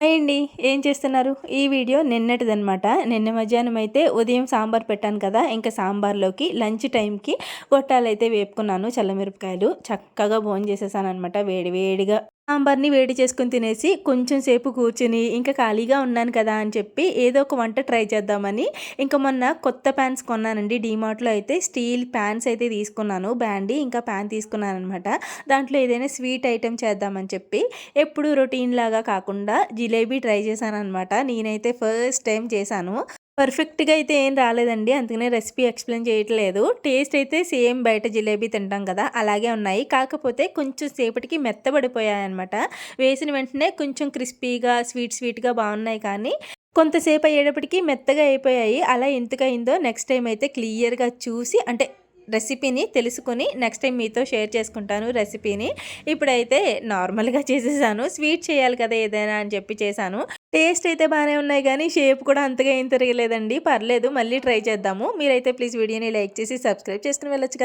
అయ్యండి ఏం చేస్తున్నారు? ఈ వీడియో నిన్నటిదనమాట నిన్న మధ్యాహ్నం అయితే ఉదయం సాంబార్ పెట్టాను కదా ఇంకా సాంబార్లోకి లంచ్ టైంకి గొట్టాలు అయితే వేపుకున్నాను చల్లమిరపకాయలు. చక్కగా భోజనం చేసేసాను అనమాట వేడి వేడిగా సాంబార్ని వేడి చేసుకుని తినేసి కొంచెం సేపు కూర్చుని ఇంకా ఖాళీగా ఉన్నాను కదా అని చెప్పి ఏదో ఒక వంట ట్రై చేద్దామని ఇంకా మొన్న కొత్త ప్యాన్స్ కొన్నానండి. డీమార్ట్లో అయితే స్టీల్ ప్యాన్స్ అయితే తీసుకున్నాను. బ్యాండీ ఇంకా ప్యాన్ తీసుకున్నాను అనమాట దాంట్లో ఏదైనా స్వీట్ ఐటెం చేద్దామని చెప్పి ఎప్పుడు రొటీన్ లాగా కాకుండా జిలేబీ ట్రై చేశాను అనమాట నేనైతే ఫస్ట్ టైం చేశాను. పర్ఫెక్ట్గా అయితే ఏం రాలేదండి. అందుకనే రెసిపీ ఎక్స్ప్లెయిన్ చేయట్లేదు. టేస్ట్ అయితే సేమ్ బయట జిలేబీ తింటాం కదా అలాగే ఉన్నాయి. కాకపోతే కొంచెం సేపటికి మెత్తబడిపోయాయి అనమాట వేసిన వెంటనే కొంచెం క్రిస్పీగా స్వీట్ స్వీట్గా బాగున్నాయి కానీ కొంతసేపు అయ్యేటప్పటికి మెత్తగా అయిపోయాయి. అలా ఎందుకయిందో నెక్స్ట్ టైం అయితే క్లియర్గా చూసి అంటే రెసిపీని తెలుసుకుని నెక్స్ట్ టైం మీతో షేర్ చేసుకుంటాను రెసిపీని. ఇప్పుడైతే నార్మల్గా చేసేసాను. స్వీట్ చేయాలి కదా ఏదైనా అని చెప్పి చేశాను. టేస్ట్ అయితే బాగానే ఉన్నాయి కానీ షేప్ కూడా అంతగా ఏం తిరగలేదండి. పర్లేదు మళ్ళీ ట్రై చేద్దాము. మీరైతే ప్లీజ్ వీడియోని లైక్ చేసి సబ్స్క్రైబ్ చేసుకుని వెళ్ళొచ్చు కదా.